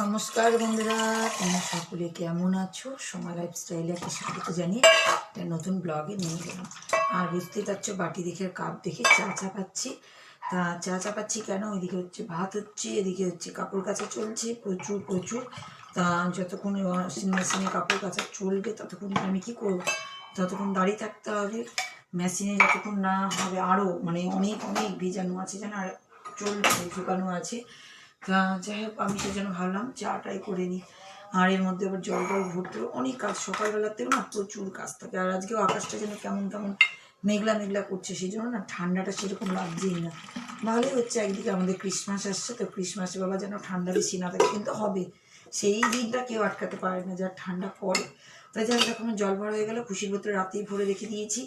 নমস্কার বন্ধুরা, তোমরা সকলে কেমন আছো? সময় লাইফস্টাইলে একটা স্বাগত জানিয়ে একটা নতুন ব্লগে নিয়ে গেলাম আর বুঝতেই পারছ, বাটি দেখে কাপ দেখে চা চা পাচ্ছি তা চা চা পাচ্ছি কেন? ওইদিকে হচ্ছে ভাত হচ্ছে, এদিকে হচ্ছে কাপড় কাচা চলছে, প্রচুর প্রচুর। তা যতক্ষণ ওয়াশিং মেশিনে কাপড় কাচা চলবে, ততক্ষণ আমি কি করব? ততক্ষণ দাঁড়িয়ে থাকতে হবে। মেশিনে যতক্ষণ না হবে আরও মানে অনেক অনেক ভিজানো আছে যেন আর চলছে শুকানো আছে। যাই হোক, আমি সেই জন্য ভাবলাম চাটাই করে নিই। আর এর মধ্যে আবার জল টল ভরতে অনেক কাজ সকালবেলাতেও না প্রচুর কাজ থাকে। আর আজকেও আকাশটা যেন কেমন কেমন মেঘলা মেঘলা করছে, সেই জন্য না ঠান্ডাটা সেরকম লাগছেই না। ভালোই হচ্ছে একদিকে আমাদের ক্রিসমাস আসছে, তো ক্রিসমাসে বাবা যেন ঠান্ডা বেশি না থাকে। কিন্তু হবে, সেই দিনটা কেউ আটকাতে পারে না, যার ঠান্ডা পড়ে। তাই যাই এখন জল ভরা হয়ে গেল, খুশির বোতলে রাতেই ভরে রেখে দিয়েছি।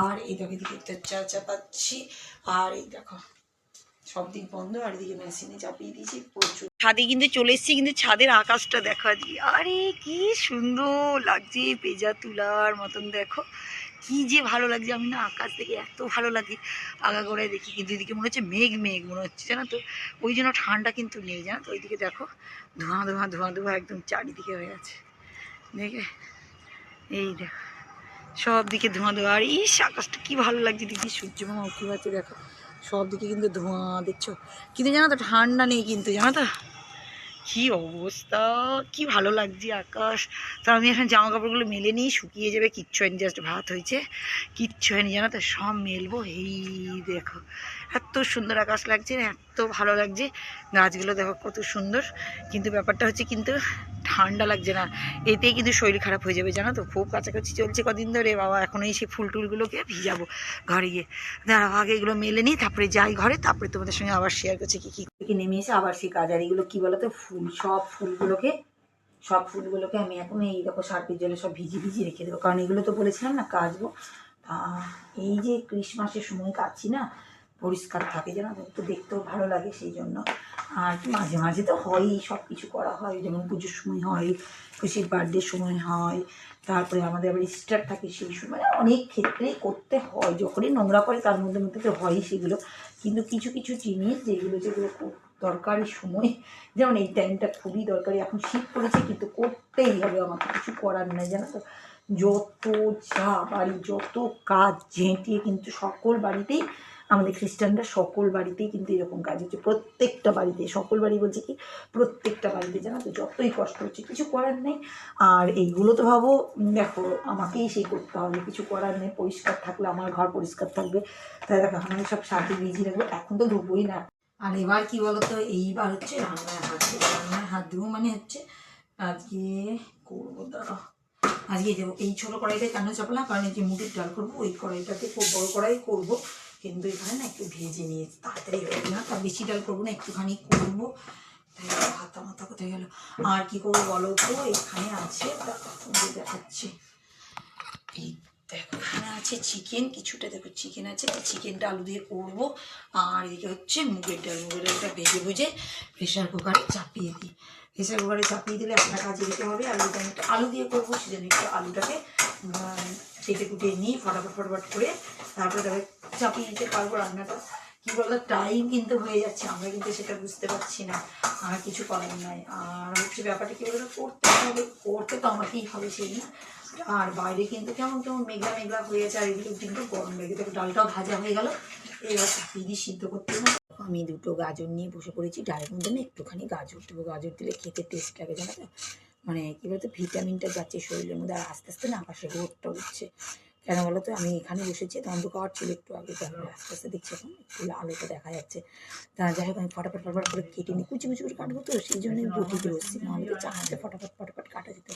আর এই দেখো, এদিকে একটা চা চাপাচ্ছি। আর এই দেখো সব দিক বন্ধ, আর এদিকে মেশিনে চাপিয়ে দিয়েছি, প্রচুর। ছাদে কিন্তু চলে এসেছি, কিন্তু ছাদের আকাশটা দেখা দিয়ে আরে, কি সুন্দর লাগছে পেজা তুলার মতন, দেখো। কি যে ভালো লাগছে, আমি না আকাশ থেকে এত ভালো লাগে আগাগোড়ায় দেখি, কিন্তু এদিকে মনে হচ্ছে মেঘ মেঘ, মনে হচ্ছে, জানো তো? ওই জন্য ঠান্ডা কিন্তু নেই, জানো তো? ওইদিকে দেখো, ধোঁয়া ধোঁয়া ধোঁয়া ধোঁয়া একদম চারিদিকে হয়ে আছে। দেখে, এই দেখো সব দিকে ধোঁয়া ধোঁয়া। আর ইস, আকাশটা কি ভালো লাগছে দিদি সূর্য মামা গেছে, দেখো। সব দিকে কিন্তু ধোঁয়া, দেখছ? কিন্তু জানো তো, ঠান্ডা নেই কিন্তু, জানো তো? কি অবস্থা? কি ভালো লাগছে আকাশ? তো আমি এখন জামা কাপড়গুলো মেলে নিই, শুকিয়ে যাবে, কিচ্ছু হয়নি জাস্ট ভাত হয়েছে। কিচ্ছু হয়নি, জানো তো? সব মেলবো। এই দেখো এত সুন্দর আকাশ লাগছে না, এত ভালো লাগছে। গাছগুলো দেখো কত সুন্দর। কিন্তু ব্যাপারটা হচ্ছে কিন্তু ঠান্ডা লাগছে না। এতেই কিন্তু শরীর খারাপ হয়ে যাবে, জানো তো? খুব কাছাকাছি চলছে কদিন ধরে। বাবা, এখন এই সেই ফুল টুলগুলোকে ভিজাবো ঘরে গিয়ে। দাঁড়াও, আগে এগুলো মেলে নিই, তারপরে যাই ঘরে। তারপরে তোমাদের সঙ্গে আবার শেয়ার করছি কি কী নেমে এসে। আবার সেই কাজ আর এগুলো কী বলতো? ফুল, সব ফুলগুলোকে সব ফুলগুলোকে আমি এখন এই দেখো সার্পের জলে সব ভিজিয়ে ভিজিয়ে রেখে দেবো। কারণ এগুলো তো বলেছিলাম না, কাচবো। তা এই যে ক্রিসমাসের সময় কাচ্ছি না পরিষ্কার থাকে যেন তো দেখতেও ভালো লাগে সেই জন্য। আর মাঝে মাঝে তো হয়ই, সব কিছু করা হয়, যেমন পুজোর সময় হয় খুশির বার্থডের সময় হয়, তারপরে আমাদের আবার স্টার থাকে সেই সময়। অনেক ক্ষেত্রেই করতে হয়, যখনই নোংরা করে তার মধ্যে মধ্যে তো হয়ই সেগুলো। কিন্তু কিছু কিছু জিনিস যেগুলো যেগুলো খুব দরকারি সময়, যেমন এই টাইমটা খুবই দরকারি। এখন শীত পড়েছে, কিন্তু করতেই হবে, আমাকে কিছু করার নেই, জানো তো। যত যা বাড়ি, যত কাজ ঝেঁটিয়ে কিন্তু সকল বাড়িতেই আমাদের খ্রিস্টানরা সকল বাড়িতেই কিন্তু এরকম কাজ হচ্ছে। প্রত্যেকটা বাড়িতে, সকল বাড়ি বলছে কি, প্রত্যেকটা বাড়িতে জানো তো যতই কষ্ট হচ্ছে, কিছু করার নেই। আর এইগুলো তো ভাবো দেখো, আমাকেই সেই করতে হবে। কিছু করার নেই, পরিষ্কার থাকলে, আমার ঘর পরিষ্কার থাকবে। তাই দেখো, আমি সব সাথে ভিজিয়ে রাখব, এখন তো ধুবোই না। আর এবার কি বলতো, এইবার হচ্ছে রান্নায় হাত দেবো। রান্নায় হাত দেবো মানে হচ্ছে আজকে করব দাঁড়া আজকে এই এই ছোটো কড়াইটা কেন চাপালাম? কারণ এই যে মুগের ডাল করব, ওই কড়াইটাতে খুব বড় কড়াই করব। কিন্তু এখানে না একটু ভেজে নিয়ে তাড়াতাড়ি হবে না তা বেশি ডাল করব না, একটুখানি করব। তাই হাতা মাথা কোথায় গেল? আর কি করব বলো তো? এখানে আছে দেখাচ্ছি। এই দেখো, এখানে আছে চিকেন কিছুটা দেখো চিকেন আছে। চিকেনটা আলু দিয়ে করব। আর এদিকে হচ্ছে মুগের ডাল। মুগের ডালটা ভেজে ভেজে প্রেশার কুকারে চাপিয়ে দিই। প্রেশার কুকারে চাপিয়ে দিলে একটা কাজে দিতে হবে। আমি আলু দিয়ে করব, সেজন্য একটু আলুটাকে কেটে কুটে নিই, ফটাফট ফটাফট করে তারপরে তাকে চাপিয়ে দিতে পারব রান্নাটা। কি বলতো টাইম কিন্তু হয়ে যাচ্ছে, আমরা কিন্তু সেটা বুঝতে পারছি না, আর কিছু করার নাই। আর হচ্ছে ব্যাপারটা কি বলতো, করতে হবে, করতে তো আমাকেই হবে সেই না আর বাইরে কিন্তু কেমন কেমন মেঘলা মেঘলা হয়ে আর এদিকে কিন্তু গরম লেগে দেখো ডালটাও ভাজা হয়ে গেল। এবার চাপিয়ে সিদ্ধ করতে হবে। আমি দুটো গাজর নিয়ে বসে পড়েছি, ডালের মধ্যে না একটুখানি গাজর দেবো গাজর দিলে খেতে টেস্ট লাগে, জানো মানে কী বলতো, ভিটামিনটা যাচ্ছে শরীরের মধ্যে আর আস্তে আস্তে না আকাশে রোদটা উঠছে। কেন বলো তো আমি এখানে বসেছি অন্ধকার ছিল একটু আগে তারপরে আস্তে আস্তে দেখছি এখন একটু আলোটা দেখা যাচ্ছে। তা যাই হোক, আমি ফটাফট ফটাফট করে কেটে নিই, কুচি কুচি করে কাটবো তো, সেই জন্যই বটিতে বসছি নাহলে তো চাহাতে ফটাফট ফটাফট কাটা যেত।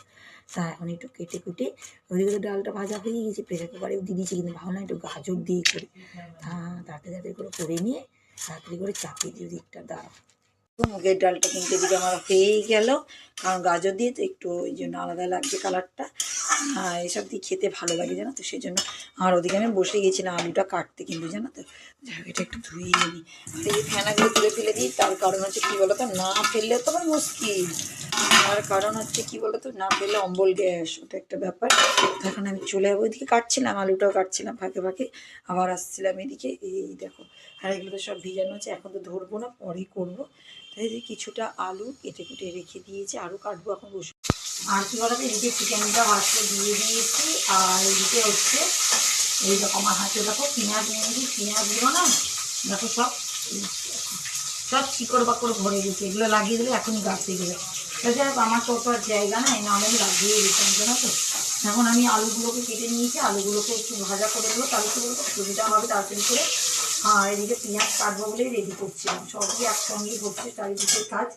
তা এখন একটু কেটে কুটে ওইদিকে তো ডালটা ভাজা হয়ে গেছে, প্রেশার কুকারেও দিয়ে দিয়েছি, কিন্তু ভাবলাম একটু গাজর দিয়ে করি। তা তাড়াতাড়ি তাড়াতাড়ি করে করে নিয়ে তাড়াতাড়ি করে চাপিয়ে দিই দিকটা দাঁড়াও। মুগের ডালটা কিন্তু এদিকে আমার হয়েই গেল। কারণ গাজর দিয়ে তো একটু ওই জন্য আলাদা লাগছে কালারটা। এসব দিয়ে খেতে ভালো লাগে, জানো তো? সেই জন্য আর ওদিকে আমি বসে গেছিলাম আলুটা কাটতে কিন্তু, জানো তো? এটা একটু ধুয়ে নিই। এই ফেনাগুলো তুলে ফেলে দিই, তার কারণ হচ্ছে কী বলো তো না ফেললে তো আমার মুশকিল। তার কারণ হচ্ছে কী বলো তো না ফেললে অম্বল গ্যাস, ওটা একটা ব্যাপার। এখন আমি চলে যাব ওইদিকে। কাটছিলাম, আলুটাও কাটছিলাম ফাঁকে ফাঁকে। আবার আসছিলাম এদিকে। এই দেখো, আর এগুলো তো সব ভিজানো আছে, এখন তো ধরবো না পরেই করব। যে কিছুটা আলু কেটে কুটে রেখে দিয়েছি আরও কাটবো এখন বসে। আর কি এদিকে চিকেনটা ভাজতে দিয়ে দিয়েছি আর এদিকে হচ্ছে এই আমার হাতে দেখো পেঁয়াজ নিয়েছি পেঁয়াজগুলো না দেখো সব সব শিকড় বাকড় ভরে গেছে এগুলো লাগিয়ে দিলে এখনই গাছ থেকে যাবে তা হোক, আমার তো আর জায়গা না আমি লাগিয়ে দিতাম জানো তো। এখন আমি আলুগুলোকে কেটে নিয়েছি আলুগুলোকে একটু ভাজা করে দেবো তাহলে বলতো সুবিধা হবে তাড়াতাড়ি করে। আর এদিকে পেঁয়াজ কাটবো বলেই রেডি করছিলাম। সবই একসঙ্গেই হচ্ছে, চারিদিকে কাজ।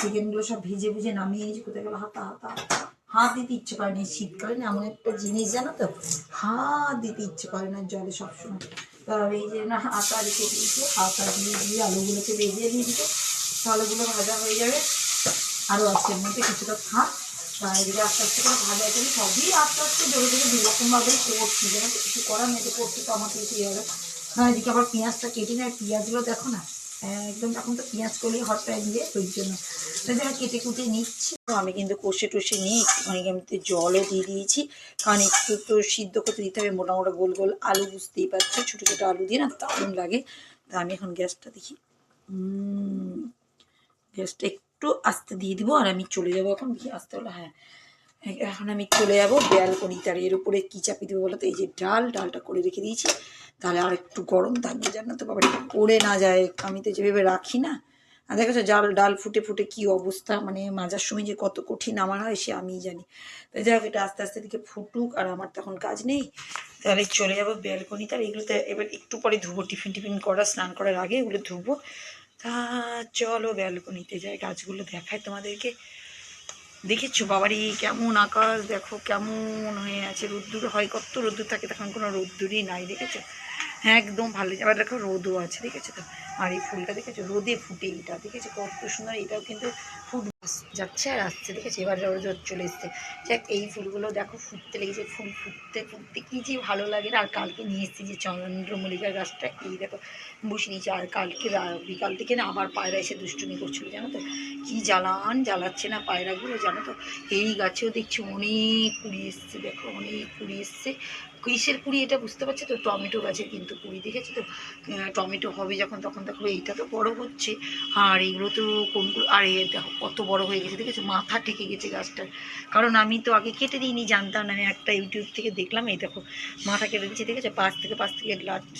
চিকেনগুলো সব ভিজে ভিজে নামিয়ে নিয়েছি কোথায় গেলো, হাতা হাতা হাতা। দিতে ইচ্ছে করে না শীতকালে, না, এমন একটা জিনিস জানো তো? হাত দিতে ইচ্ছে করে না জলে সবসময়। তো এই যে না আটা রেখে দিয়েছি আটা দিয়ে দিয়ে আলুগুলোকে ভেজে দিয়ে দিতে আলুগুলো ভাজা হয়ে যাবে। আরও আছে মধ্যে কিছুটা থাক। এদিকে আস্তে আস্তে করে ভাজা করি সবই আস্তে আস্তে ধরে ধরে দুরকমভাবেই করছি। যেন কিছু করার নেই করতে তো আমাকে এটাই হবে। না এদিকে আবার পেঁয়াজটা কেটে নেয়। পেঁয়াজগুলো দেখো না একদম এখন তো পেঁয়াজ করলেই হট প্যান দিয়ে ওই জন্য। যারা কেটে কুটে নিচ্ছি। আমি কিন্তু কষে টষে নিয়ে একটুখানি আমি তো জলও দিয়ে দিয়েছি। কারণ একটু তো সিদ্ধ করতে দিতে হবে মোটা মোটা গোল গোল আলু বুঝতেই পারছ, ছোটো ছোটো আলু দিয়ে না দারুণ লাগে। তা আমি এখন গ্যাসটা দেখি। গ্যাসটা একটু আস্তে দিয়ে দিব, আর আমি চলে যাব এখন। আসতে হলো হ্যাঁ। এখন আমি চলে যাব ব্যালকনি তার এর উপরে। কী চাপিয়ে দেবো বলো তো? এই যে ডাল, ডালটা করে রেখে দিয়েছি। তাহলে আর একটু গরম থাকবে জানো তো বাবা পড়ে না যায়। আমি তো যেভাবে রাখি না। আর দেখেছ জাল, ডাল ফুটে ফুটে কি অবস্থা? মানে মাজার সময় যে কত কঠিন আমার হয়, সে আমিই জানি। তো যাই হোক, এটা আস্তে আস্তে দিকে ফুটুক, আর আমার তখন কাজ নেই। তাহলে চলে যাব ব্যালকনি তার এগুলোতে এবার একটু পরে ধুবো, টিফিন টিফিন করা, স্নান করার আগে এগুলো ধুবো। তা চলো ব্যালকনিতে যাই, গাছগুলো দেখায় তোমাদেরকে। দেখেছ বাবারি, কেমন আকাশ, দেখো কেমন হয়ে আছে রোদ্দুর, হয় কত রোদ্দুর থাকে, তখন কোনো রোদ্দুরই নাই, দেখেছ? হ্যাঁ একদম ভালো আবার দেখো রোদও আছে, দেখেছ তো? আর এই ফুলটা দেখেছ? রোদে ফুটে এটা, দেখেছ? কত সুন্দর, এটাও কিন্তু ফুট যাচ্ছে আর আসছে, দেখেছ? এবার রোদ চলে এসছে। যাক, এই ফুলগুলো দেখো, ফুটতে লেগেছে, ফুল ফুটতে ফুটতে কী যে ভালো লাগে আর কালকে নিয়ে এসেছি যে চন্দ্রমল্লিকার গাছটা, এই দেখো, বসে নিয়েছি। আর কালকে বিকাল থেকে না আবার পায়রা এসে দুষ্টুমি করছিল, জানো তো? কী জ্বালান জ্বালাচ্ছে না পায়রাগুলো, জানো তো? এই গাছেও দেখছি অনেক কুড়ি এসছে, দেখো, অনেক কুড়ি এসছে। কিসের কুড়ি, এটা বুঝতে পারছ তো? টমেটো গাছের কিন্তু কুড়ি, দেখেছ তো? টমেটো হবে যখন, তখন দেখো এইটা তো বড় হচ্ছে। আর এগুলো তো কোনগুলো, আর এ দেখো কত বড় হয়ে গেছে, দেখেছ? মাথা ঠেকে গেছে গাছটার কারণ আমি তো আগে কেটে দিইনি, জানতাম না আমি একটা ইউটিউব থেকে দেখলাম, এই দেখো, মাথা কেটে দিচ্ছে দেখেছ? পাশ থেকে পাশ থেকে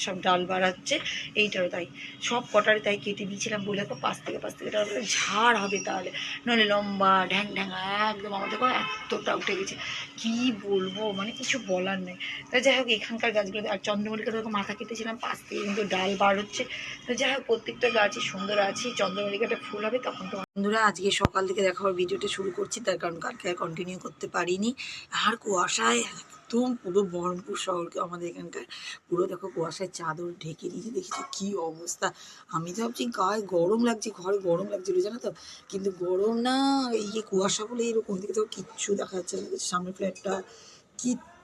সব ডাল বাড়াচ্ছে, এইটারও তাই। সব কটারে তাই কেটে দিয়েছিলাম, বলে দেখো পাশ থেকে পাশ থেকে ডাল ঝাড় হবে তাহলে। নাহলে লম্বা ঢ্যাং ঢ্যাঙা একদম আমার দেখো এতটা উঠে গেছে। কি বলব? মানে কিছু বলার নেই। তো যাই হোক, এখানকার গাছগুলো আর চন্দ্রমল্লিকা তো মাথা কেটেছিলাম পাশ থেকে কিন্তু ডাল বার হচ্ছে। তো যাই হোক, প্রত্যেকটা গাছই সুন্দর আছে, চন্দ্রমল্লিকাটা ফুল হবে, তখন তো বন্ধুরা, আজকে সকাল থেকে দেখাবার ভিডিওটা শুরু করছি, তার কারণ কালকে আর কন্টিনিউ করতে পারিনি। আর কুয়াশায় একদম পুরো বহরমপুর শহরকে আমাদের এখানকার পুরো দেখো কুয়াশায় চাদর ঢেকে দিয়েছে, দেখেছি কি অবস্থা? আমি তো ভাবছি, গায়ে গরম লাগছে, ঘরে গরম লাগছিল, জানো তো? কিন্তু গরম না, এই কুয়াশা বলে এরকম দিকে তো কিচ্ছু দেখা যাচ্ছে না সামনে ফ্ল্যাটটা কিচ্ছু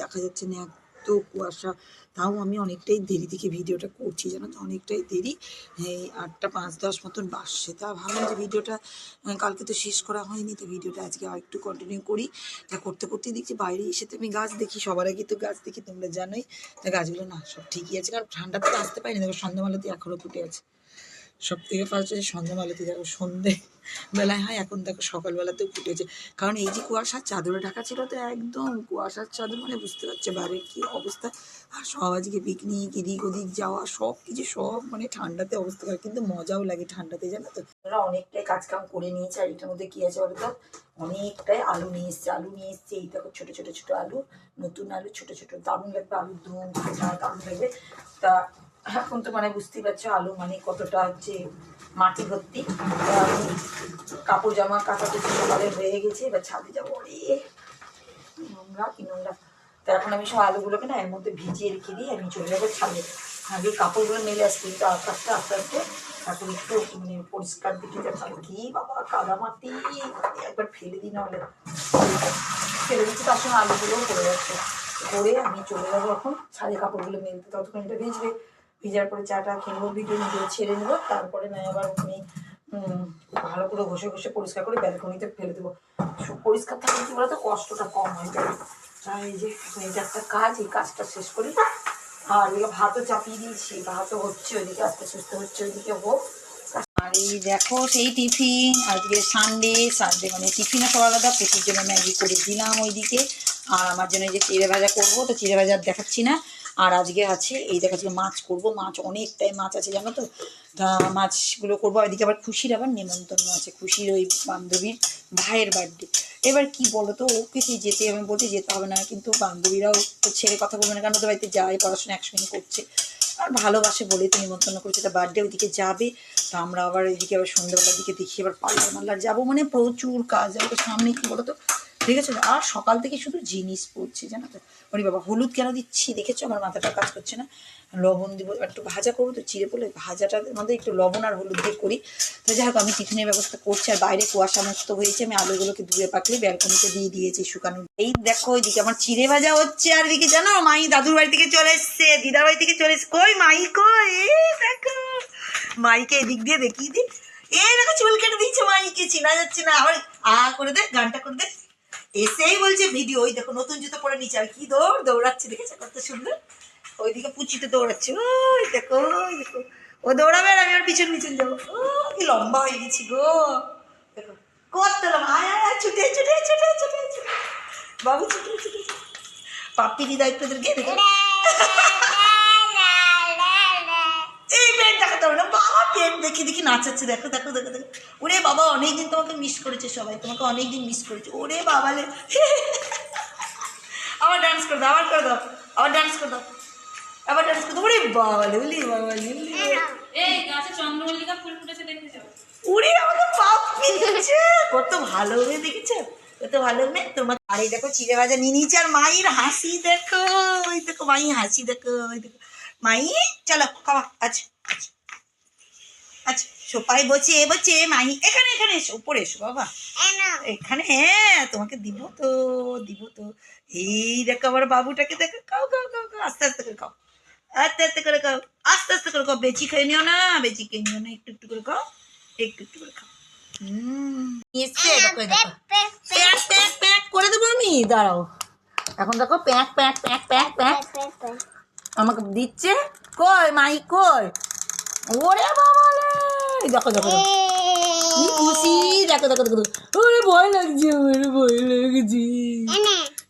দেখা যাচ্ছে না, এত কুয়াশা। তাও আমি অনেকটাই দেরি থেকে ভিডিওটা করছি, জানো তো? অনেকটাই দেরি। এই আটটা পাঁচ দশ মতন বাসছে তা ভাবলাম যে ভিডিওটা কালকে তো শেষ করা হয়নি, তো ভিডিওটা আজকে আর একটু কন্টিনিউ করি। তা করতে করতেই দেখছি বাইরে এসে তো আমি গাছ দেখি, সবার আগে তো গাছ দেখি, তোমরা জানোই। তা গাছগুলো না সব ঠিকই আছে, কারণ ঠান্ডা থেকে আসতে পারিনি, দেখো সন্ধ্যাবেলাতে এখনও ফুটে আছে। সব থেকে ফার্স্ট হচ্ছে সন্ধ্যাবেলাতে দেখো সন্ধে বেলায় হয়, এখন দেখো সকালবেলাতেও ফুটেছে কারণ এই যে কুয়াশার চাদরে ঢাকা ছিল তো একদম কুয়াশার চাদর মানে বুঝতে পারছে বাইরের কি অবস্থা। আর সব আজকে পিকনিক এদিক ওদিক যাওয়া, সব কিছু, সব মানে ঠান্ডাতে অবস্থা করে, কিন্তু মজাও লাগে ঠান্ডাতে, জানো তো। ওরা অনেকটাই কাজ কাম করে নিয়েছে, আর এটার মধ্যে কি আছে বলো তো? অনেকটাই আলু নিয়ে এসছে, আলু নিয়ে এসছে, এই দেখো ছোটো ছোটো ছোটো আলু, নতুন আলু, ছোটো ছোটো, দারুণ লাগবে, আলুর দম, ভাজা, দারুণ লাগবে। তা এখন তো মানে বুঝতেই পারছ আলু মানে কতটা হচ্ছে মাটি ভর্তি। কাপড় জামা কাটা কুচি সকালে হয়ে গেছে, এবার ছাদে যাব রে। নোংরা, কি নোংরা। তো এখন আমি সব আলুগুলোকে না এর মধ্যে ভিজিয়ে রেখে দিই, আমি চলে যাব ছাদে। আগে কাপড়গুলো মেলে আসছি কিন্তু আকাশটা আস্তে আস্তে তারপরে একটু মানে পরিষ্কার দিকে দেখাবো কি বাবা কাদামাটি একবার ফেলে দিই নাহলে। ফেলে দিচ্ছি, তার সঙ্গে আলুগুলোও পড়ে যাচ্ছে। করে আমি চলে যাব এখন, ছাদে কাপড়গুলো মেলতে, ততক্ষণ এটা ভিজবে। ভিজার পরে চাটা খেলব ভিডিও ভিডিও ছেড়ে নেব, তারপরে নয় আবার আমি ভালো করে ঘষে ঘষে পরিষ্কার করে ব্যালকনিতে ফেলে দেবো। পরিষ্কার থাকলে কি বলতো, কষ্টটা কম হয়ে। যাবে আর এই যে একটা কাজ, এই কাজটা শেষ করি। আর এদিকে ভাতও চাপিয়ে দিয়েছি, ভাতও হচ্ছে ওইদিকে, আস্তে সুস্থ হচ্ছে ওইদিকে হোক আর এই দেখো, সেই টিফিন, আজকে সানডে সানডে মানে টিফিনও সব আলাদা পেটির জন্য ম্যাগি করে দিলাম ওইদিকে। আর আমার জন্য এই যে চিড়ে ভাজা করব, তো চিড়ে ভাজা দেখাচ্ছি না। আর আজকে আছে, এই দেখা আজকে মাছ করব, মাছ অনেকটাই মাছ আছে, জানো তো? মাছগুলো করব এদিকে আবার খুশির আবার নেমন্তন্ন আছে, খুশির ওই বান্ধবীর ভাইয়ের বার্থডে এবার কি বলো তো ওকে সেই যেতে আমি বলতে যেতে হবে না, কিন্তু বান্ধবীরাও তো ছেড়ে কথা বলবে না, কারণ তো বাড়িতে যায়, পড়াশোনা একসঙ্গে করছে। আর ভালোবাসে বলেই তো নিমন্ত্রণ করছে, তা বার্থডে ওইদিকে যাবে। তা আমরা আবার এদিকে আবার সন্ধ্যেবেলার দিকে দেখি, আবার পার্লার মাল্লার যাব মানে প্রচুর কাজ আমাকে সামনে কি বলো তো আছে আর সকাল থেকে শুধু জিনিস পড়ছে, জানো তো? ওরে বাবা, হলুদ কেন দিচ্ছি? দেখেছ? আমার মাথাটা কাজ করছে না। লবণ দিব, একটু ভাজা করব তো চিড়ে পড়লে ভাজাটা মধ্যে একটু লবণ আর হলুদ দিয়ে করি। তো যাই হোক, আমি টিফিনের ব্যবস্থা করছি আর বাইরে কুয়াশা মুক্ত হয়েছে। আমি আলুগুলোকে ধুয়ে পাকলে ব্যালকনিতে দিয়ে দিয়েছি শুকানো। এই দেখো ওইদিকে আমার চিড়ে ভাজা হচ্ছে। আর এদিকে জানো মাই দাদুর বাড়ি থেকে চলে এসছে। দিদার বাড়ি থেকে চলে এসছে কই মাই কই? দেখো। মাইকে এদিক দিয়ে দেখিয়ে দিই। এই দেখো, চুল কেটে দিচ্ছে মাইকে চিনা যাচ্ছে না। আবার আ করে দে, গানটা করে দে। এসেই বলছে ভিডিও ওই দেখো নতুন জুতো পরে নিচে, আর কি দৌড় দৌড়াচ্ছে, দেখেছে কত সুন্দর? ওইদিকে পুচিতে দৌড়াচ্ছে, ওই দেখো ওই দেখো। ও দৌড়াবে আর আমি আর পিছন পিছন যাব। কি লম্বা হয়ে গেছি গো। দেখো, কত লম্বা। আয় আয় ছুটে ছুটে ছুটে ছুটে ছুটে। বাবু, ছুটে ছুটে। পাপ্পি দিদা একটুদেরকে দেখো। এই পেট দেখাতে হবে না। বাবা পেট দেখে দেখি নাচাচ্ছে দেখো দেখো দেখো দেখো। ওরে বাবা অনেকদিন তোমাকে মিস করেছে সবাই তোমাকে অনেকদিন মিস করেছে। ওরে বাবা লে আবার ডান্স করে দাও আবার করে দাও আবার ডান্স করে দাও আবার ডান্স করে দাও। ওরে বাবা লে উলি বাবা লে উলি এই গাছে চন্দ্রমল্লিকা ফুল ফুটেছে দেখেছ? উড়ে আমাকে পাপ্পি দিচ্ছে কত ভালো হয়ে দেখেছ? কত ভালো মেয়ে। তোমার আর দেখো চিড়ে ভাজা নিয়ে নিয়েছে আর মায়ের হাসি দেখো ওই দেখো মাই হাসি দেখো ওই দেখো। মাই চলো খাওয়া আচ্ছা আচ্ছা। আচ্ছা সোপাই মাই এখানে এখানে এসো উপরে এসো বাবা। এখানে হ্যাঁ তোমাকে দিব তো দিব তো। এই দেখো আমার বাবুটাকে দেখো খাও খাও খাও খাও আস্তে আস্তে করে খাও। আস্তে আস্তে করে খাও আস্তে আস্তে করে খাও বেশি খেয়ে নিও না বেশি খেয়ে নিও না একটু একটু করে খাও একটু একটু করে খাও। করে দেবো আমি দাঁড়াও। এখন দেখো প্যাক প্যাক প্যাক প্যাক প্যাক। আমাকে দিচ্ছে? কই মাই কই? ওরে বাবা দেখো দেখো খুশি? দেখো দেখো দেখো। ওরে ভয় লাগছে ওরে ভয় লাগছে।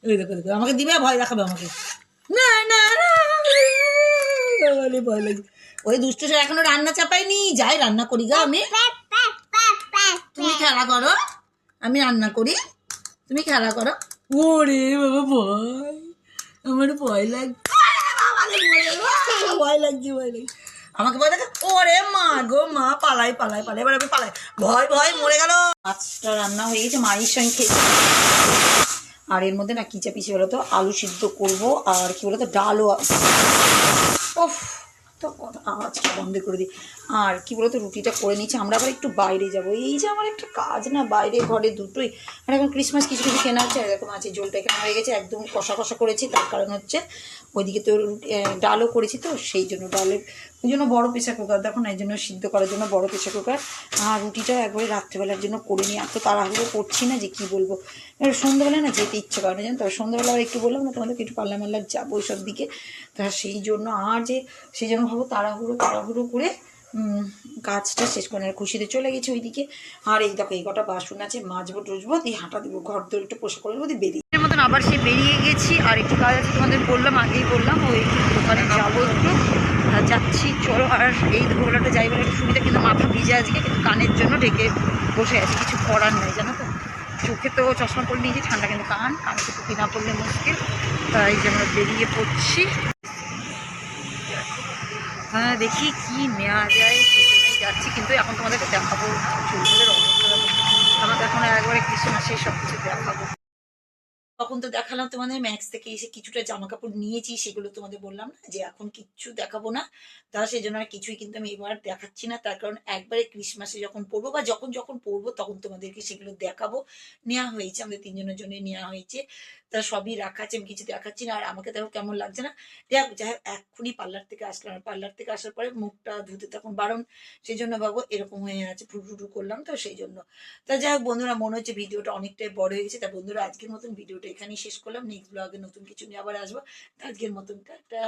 ওই দেখো দেখো। আমাকে দিবে ভয় দেখাবে আমাকে। না না না ভয় লাগছে। ওই দুষ্ট ছেলে এখনও রান্না চাপাইনি যাই রান্না করি গা আমি। তুমি খেলা করো। আমি রান্না করি। তুমি খেলা করো। ওরে বাবা ভয়। আমার ভয় লাগছে আরে বাবা রে, মরে গেলো। আহ, ভয় ভয় আমাকে বলে দেখে ওরে মা গো মা, পালাই পালাই পালাই, এবার আমি পালাই। ভয় ভয়, মরে গেল। মাছটা রান্না হয়ে গেছে, মায়ের সঙ্গে খেয়েছি। আর এর মধ্যে না কিচা চাপিছি বলতো আলু সিদ্ধ করব, আর কি বলতো ডালও ওফ তো আওয়াজটা বন্ধ করে দিই। আর কি বলতো, রুটিটা করে নিচ্ছি আমরা আবার একটু বাইরে যাব। এই যে আমার একটা কাজ না, বাইরে ঘরে দুটোই। আর এখন ক্রিসমাস কিছু কিছু কেনা হচ্ছে এরকম আছে, জলটা এখানে হয়ে গেছে, একদম কষা কষা করেছি। তার কারণ হচ্ছে ওইদিকে তো ডালও করেছি তো, সেই জন্য ডালের ওই জন্য বড়ো প্রেশার কুকার দেখো না, এই জন্য সিদ্ধ করার জন্য বড় প্রেশার কুকার। আর রুটিটা একবারে রাত্রেবেলার জন্য করে নিই এত তাড়াহুড়ো করছি না যে কী বলব। সন্ধ্যাবেলা না যেতে ইচ্ছে করে না, জানো তো? সন্ধ্যাবেলা আবার একটু বললাম না তোমাদেরকে, একটু পাল্লা মাল্লার যাব ওই সব দিকে। তা সেই জন্য আর যে, সেই জন্য ভাবো তাড়াহুড়ো তাড়াহুড়ো করে কাজটা শেষ করে খুশিতে চলে গেছে ওইদিকে। আর এই দেখো, এই কটা বাসন আছে, মাজবো, টুজবো, দিয়ে হাঁটা দেবো, ঘর দৌড় একটু পোষা করে দেবো দিয়ে বেরিয়ে মতন আবার সে বেরিয়ে গেছি, আর একটু কাজ আছে তোমাদের বললাম, আগেই বললাম, ওই দোকানে যাব একটু। যাচ্ছি, চলো আর এই দুপুরবেলাটা যাই বলে একটু সুবিধা, কিন্তু মাথা ভিজে আজকে, কিন্তু কানের জন্য ঢেকে বসে আছি, কিছু করার নেই, জানো তো? চোখে তো চশমা পরে নিয়েছি, ঠান্ডা কিন্তু কান, কানে তো টুপি না পড়লে মুশকিল, তাই যে আমরা বেরিয়ে পড়ছি। হ্যাঁ দেখি কি নেওয়া যায় সেই জন্যই যাচ্ছি, কিন্তু এখন তোমাদেরকে দেখাবো, চুলগুলোর অবস্থা। আমাকে এখন একবারে ক্রিসমাসে সব কিছু দেখাবো। তখন তো দেখালাম তোমাদের ম্যাক্স থেকে এসে কিছুটা জামা কাপড় নিয়েছি, সেগুলো তোমাদের বললাম না যে এখন কিচ্ছু দেখাবো না। তা সেই জন্য আর কিছুই কিন্তু আমি এবার দেখাচ্ছি না। তার কারণ একবারে ক্রিসমাসে যখন পরবো বা যখন যখন পরবো তখন তোমাদেরকে সেগুলো দেখাবো। নেওয়া হয়েছে, আমাদের তিনজনের জন্য নেওয়া হয়েছে। তা সবই রাখা আছে, আমি কিছু দেখাচ্ছি না। আর আমাকে দেখো কেমন লাগছে না? হোক যাই হোক, এক্ষুনি পার্লার থেকে আসলাম। পার্লার থেকে আসার পরে মুখটা ধুতে তখন বারণ। সেই জন্য ভাবো এরকম হয়ে আছে ফুটু করলাম তো সেই জন্য। তা যাই হোক, বন্ধুরা, মনে হচ্ছে ভিডিওটা অনেকটাই বড় হয়ে গেছে তা বন্ধুরা, আজকের মতন ভিডিওটা এখানেই শেষ করলাম। নেক্সট ব্লগে নতুন কিছু নিয়ে আবার আসব। আজকের মতন একটা